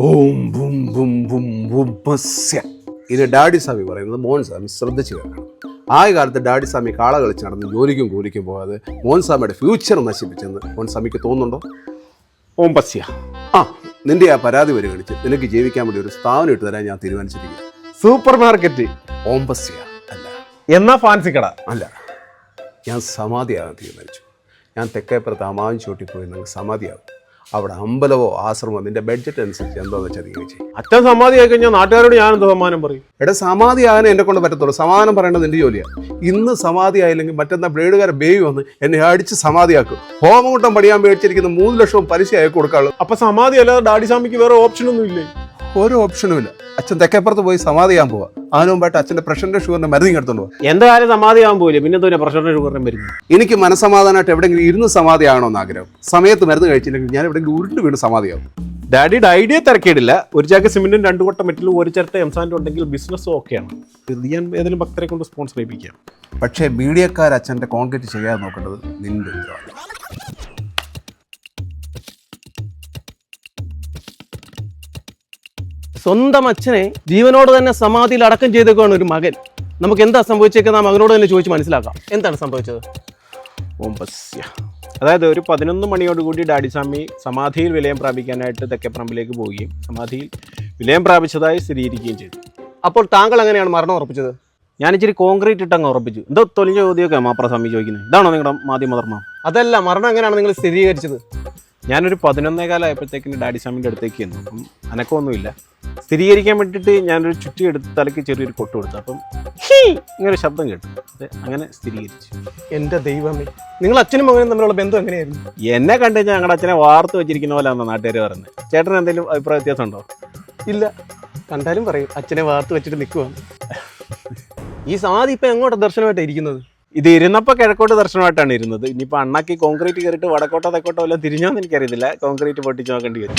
ഓം ബും ബും ബും ബും പസ്യ. ഇത് ഡാഡി സ്വാമി പറയുന്നത് മോൻ സ്വാമി ശ്രദ്ധിച്ച് കേൾക്കണം. ആ കാലത്ത് ഡാഡി സ്വാമി കാള കളിച്ച് നടന്ന് ജോലിക്കും കൂലിക്കും പോകാതെ മോൻ സ്വാമിയുടെ ഫ്യൂച്ചർ നശിപ്പിച്ചെന്ന് മോൻ സ്വാമിക്ക് തോന്നുന്നുണ്ടോ? ഓം പസ്യ. ആ നിന്റെ ആ പരാതി പരിഗണിച്ച് നിനക്ക് ജീവിക്കാൻ വേണ്ടി ഒരു സ്ഥാപനം ഇട്ട് തരാൻ ഞാൻ തീരുമാനിച്ചിരിക്കുന്നു. Super market. ഓം പസ്യ അല്ല. എന്നാ ഫാൻസി കട? അല്ല. ഞാൻ സമാധിയാകാൻ തീരുമാനിച്ചു. ഞാൻ തെക്കേപ്പുറത്ത് അമാവൻ ചോട്ടി പോയി നിങ്ങൾക്ക് സമാധിയാകും. അവിടെ അമ്പലമോ ആശ്രമോ നിന്റെ ബഡ്ജറ്റ് അനുസരിച്ച് എന്താണെന്ന് വെച്ചാൽ നീ ചെയ്യും അച്ഛൻ സമാധി ആയി കഴിഞ്ഞാൽ നാട്ടുകാരോട് ഞാൻ എന്ത് സമ്മാനം പറയും? എടാ സമാധി ആകാൻ എന്നെ കൊണ്ട് പറ്റത്തുള്ളൂ. സമാധാനം പറയേണ്ടത് നിന്റെ ജോലിയാണ് ഇന്ന് സമാധി ആയില്ലെങ്കിൽ മറ്റന്നാ ബ്ലേഡുകാരെ ബേബി വന്ന് എന്നെ അടിച്ച് സമാധിയാക്കും. ഹോമകൂട്ടം പണിയാൻ മേടിച്ചിരിക്കുന്ന മൂന്ന് ലക്ഷവും പലിശ ആയി കൊടുക്കാളു. അപ്പൊ സമാധി അല്ലാതെ ഡാഡി സ്വാമിക്ക് വേറെ ഓപ്ഷൻ ഒന്നും ഇല്ലേ? ഒരു ഓപ്ഷനും ഇല്ല. അച്ഛൻ തെക്കേപ്പുറത്ത് പോയി സമാധി ചെയ്യാൻ പോവാ. അതിനു മുമ്പായിട്ട് അച്ഛന്റെ പ്രഷറിന്റെ ഷുഗറിന്റെ മരുന്ന് എടുത്തോണ്ട് പോവാ. എന്റെ കാര്യം സമാധി ആവാൻ പോയില്ലേ പിന്നെ എന്തോ പ്രഷറിന്റെ ഷുഗറിനും വരുന്നു എനിക്ക് മനസ്സമാധാനമായിട്ട് എവിടെയെങ്കിലും ഇരുന്ന് സമാധി ആകണമെന്ന് ആഗ്രഹം. സമയത്ത് മരുന്ന് കഴിച്ചില്ലെങ്കിൽ ഞാൻ എവിടെയെങ്കിലും ഉരുണ്ട് വീണ് സമാധിയാവും ഡാഡിയുടെ ഐഡിയ തിരക്കേടില്ല. ഒരു ചാക്ക് സിമെന്റും രണ്ടു കൊട്ട മെറ്റലും ഒരു ചിരട്ട എംസാൻഡും ഉണ്ടെങ്കിൽ ബിസിനസ്സും ഓക്കെയാണ് ഇത് ഞാൻ ഏതെങ്കിലും ഭക്തരെ കൊണ്ട് സ്പോൺസർ ചെയ്യിപ്പിക്കാം. പക്ഷേ മീഡിയക്കാർ അച്ഛന്റെ കോൺക്രീറ്റ് ചെയ്യാൻ നോക്കേണ്ടത് നിന്റെ ഉത്തരവാദിത്വം സ്വന്തം അച്ഛനെ ജീവനോട് തന്നെ സമാധിയിൽ അടക്കം ചെയ്തേക്കാണ് ഒരു മകൻ. നമുക്ക് എന്താ സംഭവിച്ചേക്കുന്നത് ആ മകനോട് തന്നെ ചോദിച്ച് മനസ്സിലാക്കാം. എന്താണ് സംഭവിച്ചത്? അതായത് ഒരു പതിനൊന്ന് മണിയോടുകൂടി ഡാഡിസ്വാമി സമാധിയിൽ വിലയം പ്രാപിക്കാനായിട്ട് തെക്കേപ്പറമ്പിലേക്ക് പോവുകയും സമാധിയിൽ വിലയം പ്രാപിച്ചതായി സ്ഥിരീകരിക്കുകയും ചെയ്തു. അപ്പോൾ താങ്കൾ എങ്ങനെയാണ് മരണം ഉറപ്പിച്ചത്? ഞാൻ ഇച്ചിരി കോൺക്രീറ്റ് ഇട്ട് അങ്ങ് ഉറപ്പിച്ചു. എന്തോ തൊലിഞ്ഞ ചോദ്യമൊക്കെ മാപ്രസ്വാമി ചോദിക്കുന്നത്. ഇതാണോ നിങ്ങളുടെ മാധ്യമധർമ്മം? അതല്ല മരണം എങ്ങനെയാണ് നിങ്ങൾ സ്ഥിരീകരിച്ചത്? ഞാനൊരു പതിനൊന്നേ കാലമായപ്പോഴത്തേക്കിന് ഡാഡി സ്വാമിന്റെ അടുത്തേക്ക് ചെന്നു. അപ്പം അനക്കമൊന്നുമില്ല. സ്ഥിരീകരിക്കാൻ വേണ്ടിയിട്ട് ഞാനൊരു ചുറ്റി എടുത്ത് തലയ്ക്ക് ചെറിയൊരു കൊട്ട് കൊടുത്തു. അപ്പം ഹീ! ഇങ്ങനെ ശബ്ദം കേട്ടു. അത് അങ്ങനെ സ്ഥിരീകരിച്ചു. എന്റെ ദൈവമേ നിങ്ങൾ അച്ഛനും മകനും തമ്മിലുള്ള ബന്ധം എങ്ങനെയായിരുന്നു? എന്നെ കണ്ടു കഴിഞ്ഞാൽ ഞങ്ങളുടെ അച്ഛനെ വാർത്ത് വെച്ചിരിക്കുന്ന പോലെ ആണ് നാട്ടുകാർ പറയുന്നത് ചേട്ടന് എന്തെങ്കിലും അഭിപ്രായ വ്യത്യാസം ഉണ്ടോ ഇല്ല. കണ്ടാലും പറയും അച്ഛനെ വാർത്ത് വെച്ചിട്ട് നിൽക്കുവാണ് ഈ സാധി ഇപ്പം എങ്ങോട്ടാണ് ദർശനമായിട്ടാണ് ഇരിക്കുന്നത്? ഇത് ഇരുന്നപ്പോൾ കിഴക്കോട്ട് ദർശനമായിട്ടാണ് ഇരുന്നത്. ഇനിയിപ്പോൾ അണ്ണാക്കി കോൺക്രീറ്റ് കയറിയിട്ട് വടക്കോട്ടോ തെക്കോട്ടോ എല്ലാം തിരിഞ്ഞോന്ന് എനിക്കറിയത്തില്ല. കോൺക്രീറ്റ് പൊട്ടിച്ച് നോക്കേണ്ടി വരും.